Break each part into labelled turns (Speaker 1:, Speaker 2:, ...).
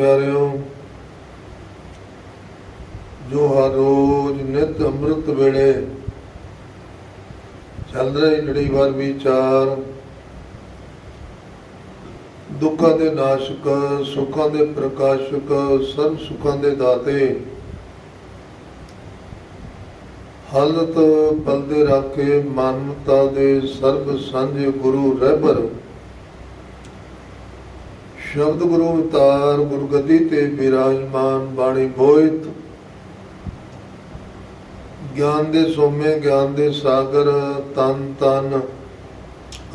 Speaker 1: ਪਿਆਰਿਓ, ਜੋ ਹਰ ਰੋਜ਼ ਨਿਤ ਅੰਮ੍ਰਿਤ ਵੇਲੇ ਚੱਲ ਰਹੀ ਲੜੀਵਾਰ ਵਿਚਾਰ, ਦੁੱਖਾਂ ਦੇ ਨਾਸ਼ਕ, ਸੁੱਖਾਂ ਦੇ ਪ੍ਰਕਾਸ਼ਕ ਸਰਬ ਸੁੱਖਾਂ ਦੇ ਦਾਤੇ। ਹਾਲਤ ਪਲਦੇ ਰੱਖੇ ਮਾਨਵਤਾ ਦੇ ਸਰਬ ਸਾਂਝੇ ਗੁਰੂ ਰਹਿਬਰ ਸ਼ਬਦ ਗੁਰੂ ਅਵਤਾਰ ਗੁਰਗੱਦੀ ਤੇ ਬਿਰਾਜਮਾਨ ਬਾਣੀ ਬੋਇਤ। ਗਿਆਨ ਦੇ ਸੋਮੇ, ਗਿਆਨ ਦੇ ਸਾਗਰ, ਤਨ ਤਨ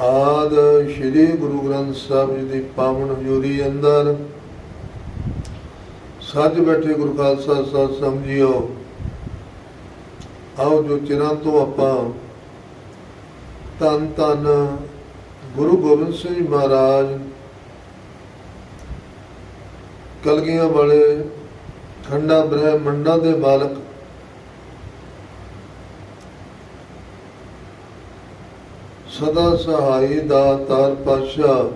Speaker 1: ਆਦ ਸ੍ਰੀ ਗੁਰੂ ਗ੍ਰੰਥ ਸਾਹਿਬ ਜੀ ਦੀ ਪਾਵਨ ਹਜ਼ੂਰੀ ਅੰਦਰ। ਸੱਜ ਬੈਠੇ ਗੁਰੂ ਖਾਲਸਾ ਸਾਹਿਬ ਸਮਝਿਓ, ਆਓ ਜੋ ਚਿਰਾਂ ਤੋਂ ਆਪਾਂ ਤਨ ਤਨ ਗੁਰੂ ਗੋਬਿੰਦ ਸਿੰਘ ਜੀ ਮਹਾਰਾਜ ਕਲਗੀਆਂ ਵਾਲੇ ਖੰਡਾ ਬ੍ਰਹਮੰਡਾਂ ਦੇ ਮਾਲਕ। ਸਦਾ ਸਹਾਈ ਦਾ ਤਾਰ ਪਾਸ਼ਾ,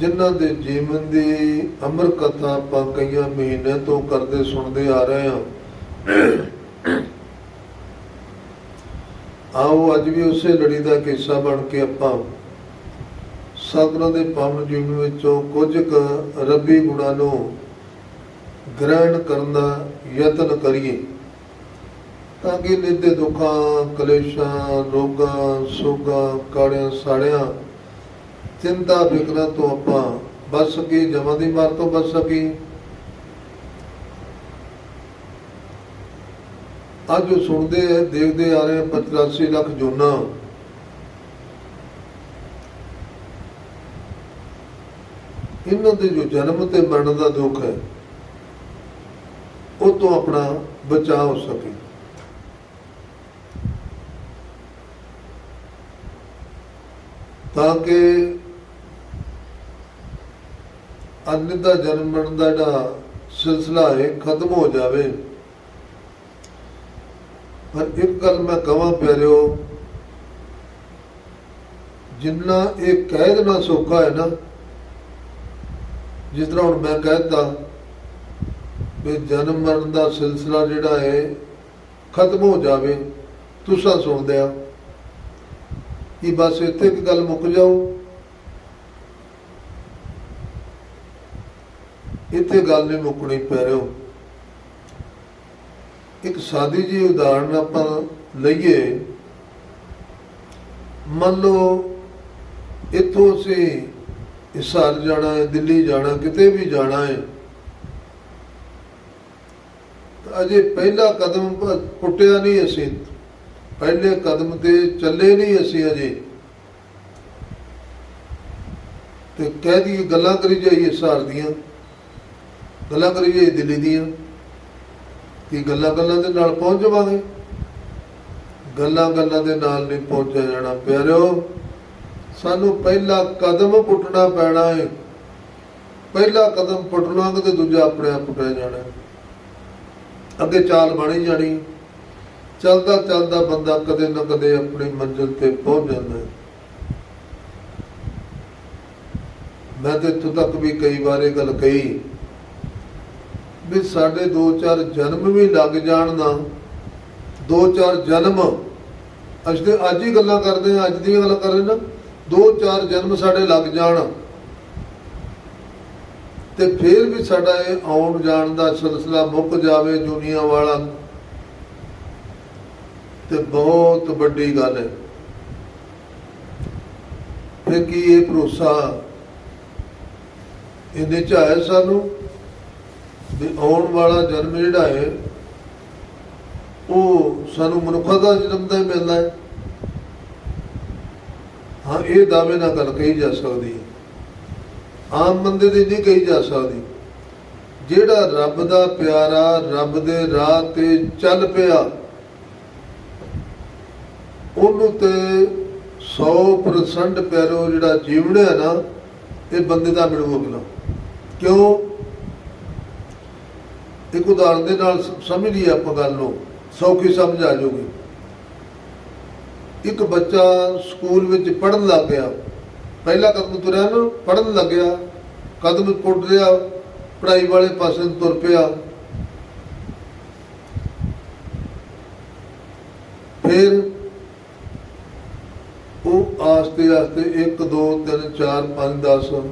Speaker 1: ਜਿਨ੍ਹਾਂ ਦੇ ਜੀਵਨ ਦੀ ਅਮਰ ਕਥਾ ਆਪਾਂ ਕਈਆਂ ਮਹੀਨੇ ਤੋਂ ਕਰਦੇ ਸੁਣਦੇ ਆ ਰਹੇ ਹਾਂ। ਆਓ ਅੱਜ ਵੀ ਉਸੇ ਲੜੀ ਦਾ ਕਿੱਸਾ ਬਣ ਕੇ ਆਪਾਂ ਸਤਿਗੁਰਾਂ ਦੇ ਪਾਵਨ ਜੀਵਨ ਵਿੱਚੋਂ ਕੁਝ ਕੁ ਰੱਬੀ ਗੁਣਾਂ ਨੂੰ ਗ੍ਰਹਿਣ ਕਰਨ ਦਾ ਯਤਨ ਕਰੀਏ। ਤਾਂ ਕਿ ਨਿੱਧੇ ਦੁੱਖਾਂ, ਕਲੇਸ਼ਾਂ, ਰੋਗਾਂ ਸੋਗਾਂ ਕਾੜਿਆਂ, ਸਾੜਿਆਂ, ਚਿੰਤਾ, ਫਿਕਰਾਂ ਤੋਂ ਆਪਾਂ ਬਚ ਸਕੀਏ, ਜਮਾਂ ਦੀ ਮਾਰ ਤੋਂ ਬਚ ਸਕੀਏ। ਅੱਜ ਸੁਣਦੇ ਦੇਖਦੇ ਆ ਰਹੇ ਆ 85 ਲੱਖ ਜੋਨਾ। ਇਹਨਾਂ ਦੇ ਜੋ ਜਨਮ ਤੇ ਮਰਨ ਦਾ ਦੁੱਖ ਹੈ, ਉਹ ਤੋਂ ਆਪਣਾ ਬਚਾਅ ਹੋ ਸਕੇ। ਤਾਂ ਕਿ ਅੰਨ ਦਾ ਜਨਮ ਮਰਨ ਦਾ ਜਿਹੜਾ ਸਿਲਸਿਲਾ ਹੈ, ਖਤਮ ਹੋ ਜਾਵੇ। ਪਰ ਇੱਕ ਗੱਲ ਮੈਂ ਕਹਾਂ ਪਿਆਰਿਓ, ਜਿੰਨਾ ਇਹ ਕਹਿ ਦੇਣਾ ਸੌਖਾ ਹੈ ਨਾ ਜਿਸ ਤਰ੍ਹਾਂ ਹੁਣ ਮੈਂ ਕਹਿਤਾ ਵੀ ਜਨਮ ਮਰਨ ਦਾ ਸਿਲਸਿਲਾ ਜਿਹੜਾ ਹੈ, ਖਤਮ ਹੋ ਜਾਵੇ, ਤੁਸੀਂ ਸੁਣਦੇ ਆ। ਕਿ ਬਸ ਇੱਥੇ ਇੱਕ ਗੱਲ ਮੁੱਕ ਜਾਓ ਇੱਥੇ ਗੱਲ ਨਹੀਂ ਮੁੱਕਣੀ ਪੈ ਰਿਓ ਇੱਕ ਸਾਦੀ ਜੀ ਉਦਾਹਰਣ ਆਪਾਂ ਲਈਏ। ਮੰਨ ਲਓ, ਇੱਥੋਂ ਅਸੀਂ ਹਿਸਾਰ ਜਾਣਾ ਹੈ, ਦਿੱਲੀ ਜਾਣਾ ਕਿਤੇ ਵੀ ਜਾਣਾ ਹੈ। ਅਜੇ ਪਹਿਲਾ ਕਦਮ ਪੁੱਟਿਆ ਨਹੀਂ ਅਸੀਂ। ਪਹਿਲੇ ਕਦਮ ਤੇ ਚੱਲੇ ਨਹੀਂ ਅਸੀਂ ਅਜੇ। ਤੇ ਕਹਿ ਦੀ ਗੱਲਾਂ ਕਰੀ ਜਾਈਏ ਹਿਸਾਰ ਦੀਆਂ। ਗੱਲਾਂ ਕਰੀ ਜਾਈਏ ਦਿੱਲੀ ਦੀਆਂ। ਕਿ ਗੱਲਾਂ ਗੱਲਾਂ ਦੇ ਨਾਲ ਪਹੁੰਚ ਜਾਵਾਂਗੇ? ਗੱਲਾਂ ਗੱਲਾਂ ਦੇ ਨਾਲ ਨਹੀਂ ਪਹੁੰਚਿਆ ਜਾਣਾ, ਪਿਆਰਿਓ। ਸਾਨੂੰ ਪਹਿਲਾ ਕਦਮ ਪੁੱਟਣਾ ਪੈਣਾ ਹੈ ਪਹਿਲਾ ਕਦਮ ਪੁੱਟ ਲਾਂਗੇ ਤੇ ਦੂਜਾ ਆਪਣੇ ਆਪ ਪੁੱਟਿਆ ਜਾਣਾ। ਅੱਗੇ ਚਾਲ ਬਣੀ ਜਾਣੀ। ਚਲਦਾ ਚਲਦਾ ਬੰਦਾ ਕਦੇ ਨਾ ਕਦੇ ਆਪਣੀ ਮੰਜ਼ਿਲ ਤੇ ਪਹੁੰਚ ਜਾਂਦਾ ਹੈ ਮੈਂ ਤੇ ਇੱਥੋਂ ਤੱਕ ਵੀ ਕਈ ਵਾਰ ਇਹ ਗੱਲ ਕਹੀ ਵੀ ਸਾਡੇ ਦੋ ਚਾਰ ਜਨਮ ਵੀ ਲੱਗ ਜਾਣ ਨਾ, ਦੋ ਚਾਰ ਜਨਮ। ਅਸੀਂ ਤੇ ਅੱਜ ਹੀ ਗੱਲਾਂ ਕਰਦੇ ਹਾਂ, ਅੱਜ ਦੀ ਗੱਲਾਂ ਕਰ ਰਹੇ ਨਾ। ਦੋ ਚਾਰ ਜਨਮ ਸਾਡੇ ਲੱਗ ਜਾਣ ਤੇ ਫਿਰ ਵੀ ਸਾਡਾ ਇਹ ਆਉਣ ਜਾਣ ਦਾ ਸਿਲਸਿਲਾ ਮੁੱਕ ਜਾਵੇ ਦੁਨੀਆ ਵਾਲਾ, ਤੇ ਬਹੁਤ ਵੱਡੀ ਗੱਲ ਹੈ। ਫਿਰ ਕੀ ਇਹ ਭਰੋਸਾ ਇਹਦੇ ਚ ਆਇਆ ਸਾਨੂੰ ਵੀ ਆਉਣ ਵਾਲਾ ਜਨਮ ਜਿਹੜਾ ਹੈ, ਉਹ ਸਾਨੂੰ ਮਨੁੱਖਾ ਦਾ ਜਨਮ ਦਾ ਹੀ ਮਿਲਦਾ ਹੈ। ਹਾਂ, ਇਹ ਦਾਅਵੇ ਨਾਲ ਗੱਲ ਕਹੀ ਜਾ ਸਕਦੀ ਹੈ। ਆਮ ਬੰਦੇ ਦੀ ਨਹੀਂ ਕਹੀ ਜਾ ਸਕਦੀ। ਜਿਹੜਾ ਰੱਬ ਦਾ ਪਿਆਰਾ ਰੱਬ ਦੇ ਰਾਹ ਤੇ ਚੱਲ ਪਿਆ, ਉਹਨੂੰ ਤੇ 100% ਪਿਆਰੋ ਜਿਹੜਾ ਜੀਵਨ ਹੈ ਨਾ, ਇਹ ਬੰਦੇ ਦਾ ਮਿਲੂ ਅਗਲਾ ਕਿਉਂ? ਇੱਕ ਉਦਾਹਰਨ ਦੇ ਨਾਲ ਸਮਝ ਲਈਏ ਆਪਾਂ ਗੱਲ ਨੂੰ। ਸੌਖੀ ਸਮਝ ਆ ਜਾਊਗੀ। ਇੱਕ ਬੱਚਾ ਸਕੂਲ ਵਿੱਚ ਪੜਨ ਲੱਗ ਗਿਆ ਪਹਿਲਾ ਕਦਮ ਤੁਰਿਆ ਨਾ ਪੜਨ ਲੱਗਿਆ। ਕਦਮ ਪੁੱਟ ਰਿਹਾ ਪੜ੍ਹਾਈ ਵਾਲੇ ਪਾਸੇ ਨੂੰ ਤੁਰ ਪਿਆ। ਫਿਰ ਉਹ ਆਸਤੇ ਆਸਤੇ 1 2 3 4 5 10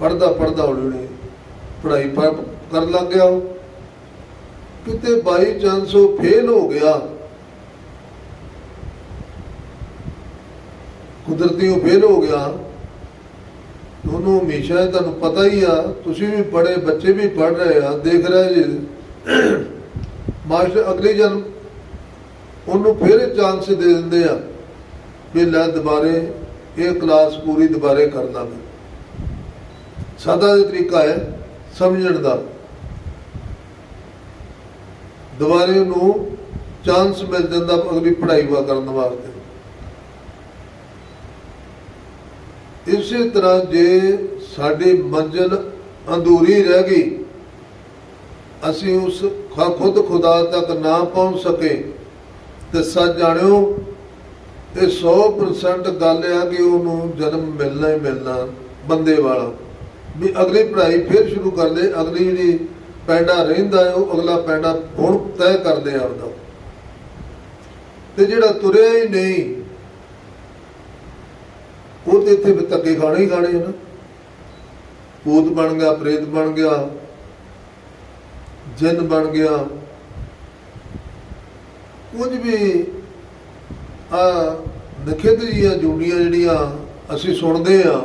Speaker 1: ਪੜਦਾ ਪੜਦਾ ਹੌਲੀ ਹੌਲੀ ਪੜ੍ਹਾਈ ਕਰਨ ਲੱਗ ਗਿਆ ਉਹ। ਕਿਤੇ ਬਾਈ ਚਾਂਸ ਉਹ ਫੇਲ ਹੋ ਗਿਆ। ਕੁਦਰਤੀ ਉਹ ਫੇਲ ਹੋ ਗਿਆ। ਉਹਨੂੰ ਹਮੇਸ਼ਾ ਤੁਹਾਨੂੰ ਪਤਾ ਹੀ ਆ, ਤੁਸੀਂ ਵੀ ਪੜ੍ਹੇ, ਬੱਚੇ ਵੀ ਪੜ੍ਹ ਰਹੇ ਆ, ਦੇਖ ਰਹੇ ਜੀ। ਮਾਸਟਰ ਅਗਲੇ ਜਨਮ, ਉਹਨੂੰ ਫਿਰ ਚਾਂਸ ਦੇ ਦਿੰਦੇ ਆ ਵੀ ਲੈ ਦੁਬਾਰੇ ਇਹ ਕਲਾਸ ਪੂਰੀ ਦੁਬਾਰੇ ਕਰ ਲਾਂਗੇ ਸਾਦਾ ਜਿਹਾ ਤਰੀਕਾ ਹੈ ਸਮਝਣ ਦਾ। ਦੁਬਾਰੇ ਉਹਨੂੰ ਚਾਂਸ ਮਿਲ ਜਾਂਦਾ ਅਗਲੀ ਪੜ੍ਹਾਈ ਵਾ ਕਰਨ ਵਾਸਤੇ। ਇਸੇ ਤਰ੍ਹਾਂ ਜੇ ਸਾਡੀ ਮੰਜ਼ਿਲ ਅਧੂਰੀ ਰਹਿ ਗਈ, ਅਸੀਂ ਉਸ ਖੁਦ ਖੁਦਾ ਤੱਕ ਨਾ ਪਹੁੰਚ ਸਕੇ, ਤੇ ਸੱਚ ਜਾਣਿਓ, ਇਹ 100% ਗੱਲ ਆ ਕਿ ਉਹਨੂੰ ਜਨਮ ਮਿਲਣਾ ਹੀ ਮਿਲਣਾ, ਬੰਦੇ ਵਾਲਾ। ਵੀ ਅਗਲੀ ਪੜ੍ਹਾਈ ਫਿਰ ਸ਼ੁਰੂ ਕਰ ਲੈ, ਅਗਲੀ ਜਿਹੜੀ ਪੈਂਡਾ ਰਹਿੰਦਾ ਹੈ, ਉਹ ਅਗਲਾ ਪੈਂਡਾ ਹੁਣ ਤੈਅ ਕਰਦੇ ਲਿਆ ਆਪਦਾ। ਤੇ ਜਿਹੜਾ ਤੁਰਿਆ ਹੀ ਨਹੀਂ ਉਹ ਤੇ ਇੱਥੇ ਵੀ ਧੱਕੇ ਖਾਣੇ ਹੀ ਖਾਣੇ ਆ ਨਾ। ਭੂਤ ਬਣ ਗਿਆ, ਪ੍ਰੇਤ ਬਣ ਗਿਆ, ਜਿੰਨ ਬਣ ਗਿਆ। ਕੁਝ ਵੀ ਆ ਨਖੇਤਰੀਆਂ ਜੁੜੀਆਂ ਜਿਹੜੀਆਂ ਅਸੀਂ ਸੁਣਦੇ ਆ,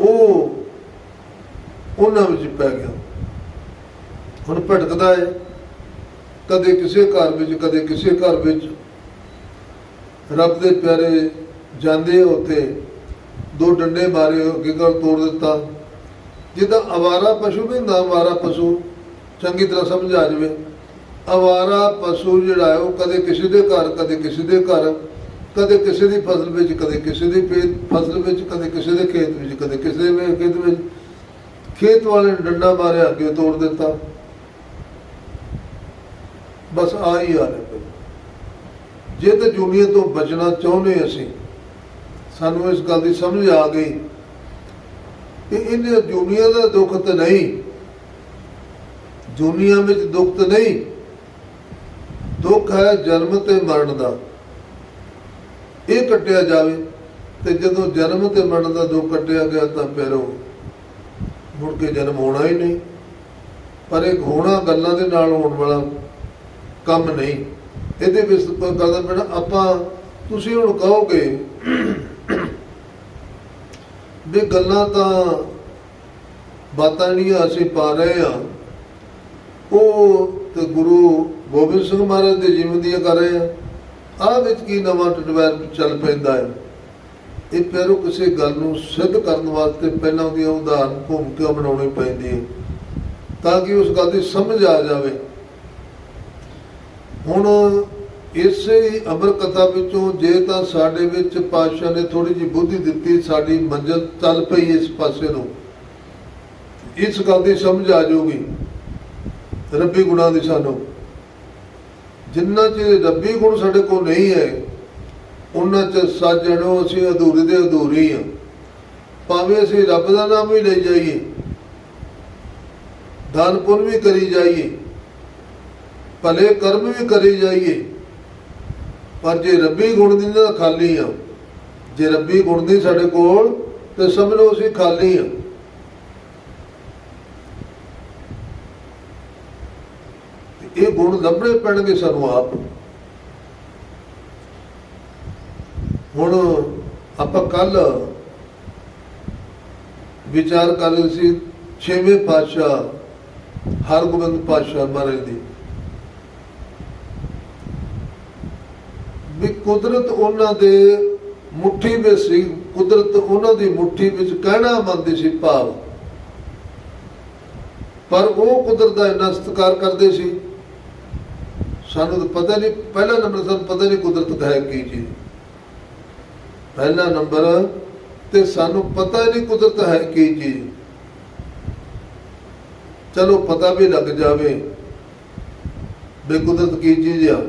Speaker 1: ਉਹ ਉਹਨਾਂ ਵਿੱਚ ਪੈ ਗਿਆ। ਹੁਣ ਭਟਕਦਾ ਹੈ ਕਦੇ ਕਿਸੇ ਘਰ ਵਿੱਚ, ਕਦੇ ਕਿਸੇ ਘਰ ਵਿੱਚ। ਰੱਬ ਦੇ ਪਿਆਰੇ ਜਾਂਦੇ ਆ ਉੱਥੇ, ਦੋ ਡੰਡੇ ਮਾਰੇ ਅੱਗੇ ਤੋੜ ਦਿੱਤਾ। ਜਿੱਦਾਂ ਅਵਾਰਾ ਪਸ਼ੂ ਵੀ ਹੁੰਦਾ, ਅਵਾਰਾ ਪਸ਼ੂ ਚੰਗੀ ਤਰ੍ਹਾਂ ਸਮਝ ਆ ਜਾਵੇ। ਅਵਾਰਾ ਪਸ਼ੂ ਜਿਹੜਾ ਹੈ, ਉਹ ਕਦੇ ਕਿਸੇ ਦੇ ਘਰ, ਕਦੇ ਕਿਸੇ ਦੇ ਘਰ, ਕਦੇ ਕਿਸੇ ਦੀ ਫਸਲ ਵਿੱਚ, ਕਦੇ ਕਿਸੇ ਦੀ ਪੇ- ਫਸਲ ਵਿੱਚ, ਕਦੇ ਕਿਸੇ ਦੇ ਖੇਤ ਵਿੱਚ, ਕਦੇ ਕਿਸੇ ਦੇ ਖੇਤ ਵਿੱਚ। ਖੇਤ ਵਾਲੇ ਨੇ ਡੰਡਾ ਮਾਰਿਆ, ਅੱਗੇ ਤੋੜ ਦਿੱਤਾ। ਬਸ ਆ ਹੀ ਆ ਰਿਹਾ ਜੇ ਤਾਂ ਜੂਨੀਅਰ ਤੋਂ ਬਚਣਾ ਚਾਹੁੰਦੇ ਅਸੀਂ। ਸਾਨੂੰ ਇਸ ਗੱਲ ਦੀ ਸਮਝ ਆ ਗਈ ਕਿ ਇਹਨੇ ਜੂਨੀਅਰ ਦਾ ਦੁੱਖ ਤਾਂ ਨਹੀਂ, ਜੂਨੀਅਰ ਵਿੱਚ ਦੁੱਖ ਤਾਂ ਨਹੀਂ, ਦੁੱਖ ਹੈ ਜਨਮ ਤੇ ਮਰਨ ਦਾ। ਇਹ ਕੱਟਿਆ ਜਾਵੇ ਤੇ ਜਦੋਂ ਜਨਮ ਤੇ ਮਰਨ ਦਾ ਦੁੱਖ ਕੱਟਿਆ ਗਿਆ ਤਾਂ ਫਿਰ ਉਹ ਮੁੜ ਕੇ ਜਨਮ ਹੋਣਾ ਹੀ ਨਹੀਂ। ਪਰ ਇਹ ਹੋਣਾ ਗੱਲਾਂ ਦੇ ਨਾਲ ਹੋਣ ਵਾਲਾ ਕੰਮ ਨਹੀਂ। ਇਹਦੇ ਵਿੱਚ ਕਰਦਾ ਪੈਣਾ ਆਪਾਂ ਤੁਸੀਂ ਹੁਣ ਕਹੋਗੇ ਵੀ ਗੱਲਾਂ ਤਾਂ ਬਾਤਾਂ ਜਿਹੜੀਆਂ ਅਸੀਂ ਪਾ ਰਹੇ ਆ ਉਹ ਤੇ ਗੁਰੂ ਗੋਬਿੰਦ ਸਿੰਘ ਮਹਾਰਾਜ ਦੇ ਜੀਵਨ ਦੀਆਂ ਕਰ ਰਹੇ ਆ। ਆਹ ਵਿੱਚ ਕੀ ਨਵਾਂ ਡਿਵੈਲਪ ਚੱਲ ਪੈਂਦਾ ਹੈ? ਇਹ ਪੈਰੋਂ ਕਿਸੇ ਗੱਲ ਨੂੰ ਸਿੱਧ ਕਰਨ ਵਾਸਤੇ ਪਹਿਲਾਂ ਉਹਦੀਆਂ ਉਦਾਹਰਨ ਭੂਮਿਕਾ ਬਣਾਉਣੀ ਪੈਂਦੀ ਹੈ। ਤਾਂ ਕਿ ਉਸ ਗੱਲ ਦੀ ਸਮਝ ਆ ਜਾਵੇ। ਹੁਣ ਇਸੇ ਅਮਰ ਕਥਾ ਵਿੱਚੋਂ ਜੇ ਤਾਂ ਸਾਡੇ ਵਿੱਚ ਪਾਤਸ਼ਾਹ ਨੇ ਥੋੜੀ ਜਿਹੀ ਬੁੱਧੀ ਦਿੱਤੀ, ਸਾਡੀ ਮੰਜ਼ਲ ਚੱਲ ਪਈ ਇਸ ਪਾਸੇ ਨੂੰ। ਇਸ ਗੱਲ ਦੀ ਸਮਝ ਆ ਜਾਊਗੀ ਰੱਬੀ ਗੁਣਾਂ ਦੀ ਸਾਨੂੰ। ਜਿੰਨਾ ਚਿਰ ਰੱਬੀ ਗੁਣ ਸਾਡੇ ਕੋਲ ਨਹੀਂ ਹੈ, ਉਹਨਾਂ ਚ ਸਾਜਣੋ ਅਸੀਂ ਅਧੂਰੇ ਦੇ ਅਧੂਰੀ ਹੀ ਆ ਭਾਵੇਂ ਅਸੀਂ ਰੱਬ ਦਾ ਨਾਮ ਵੀ ਲਈ ਜਾਈਏ, ਦਾਨ ਪੁੰਨ ਵੀ ਕਰੀ ਜਾਈਏ, ਭਲੇ ਕਰਮ ਵੀ ਕਰੀ ਜਾਈਏ ਪਰ ਜੇ ਰੱਬੀ ਗੁਣ ਦੀ ਤਾਂ ਖਾਲੀ ਆ। ਜੇ ਰੱਬੀ ਗੁਣ ਦੀ ਸਾਡੇ ਕੋਲ, ਤੇ ਸਮਝ ਲਓ ਅਸੀਂ ਖਾਲੀ ਆ। ਇਹ ਗੁਣ ਲੱਭਣੇ ਪੈਣਗੇ ਸਾਨੂੰ ਆਪ। ਹੁਣ ਆਪਾਂ ਕੱਲ ਵਿਚਾਰ ਕਰ ਰਹੇ ਸੀ ਛੇਵੇਂ ਪਾਤਸ਼ਾਹ ਹਰਗੋਬਿੰਦ ਪਾਤਸ਼ਾਹ ਮਹਾਰਾਜ ਦੀ। ਵੀ ਕੁਦਰਤ ਉਹਨਾਂ ਦੇ ਮੁਠੀ ਵਿੱਚ ਸੀ, ਕੁਦਰਤ ਉਹਨਾਂ ਦੀ ਮੁਠੀ ਵਿੱਚ ਕਹਿਣਾ ਮੰਨਦੀ ਸੀ ਭਾਵ। ਪਰ ਉਹ ਕੁਦਰਤ ਦਾ ਇੰਨਾ ਸਤਿਕਾਰ ਕਰਦੇ ਸੀ, ਸਾਨੂੰ ਤਾਂ ਪਤਾ ਨਹੀਂ, ਪਹਿਲਾ ਨੰਬਰ ਸਾਨੂੰ ਪਤਾ ਨਹੀਂ ਕੁਦਰਤ ਹੈ ਕੀ ਚੀਜ਼। ਪਹਿਲਾ ਨੰਬਰ ਤੇ ਸਾਨੂੰ ਪਤਾ ਨਹੀਂ ਕੁਦਰਤ ਹੈ ਕੀ ਚੀਜ਼। ਚਲੋ ਪਤਾ ਵੀ ਲੱਗ ਜਾਵੇ ਬੇ ਕੁਦਰਤ ਕੀ ਚੀਜ਼ ਆ।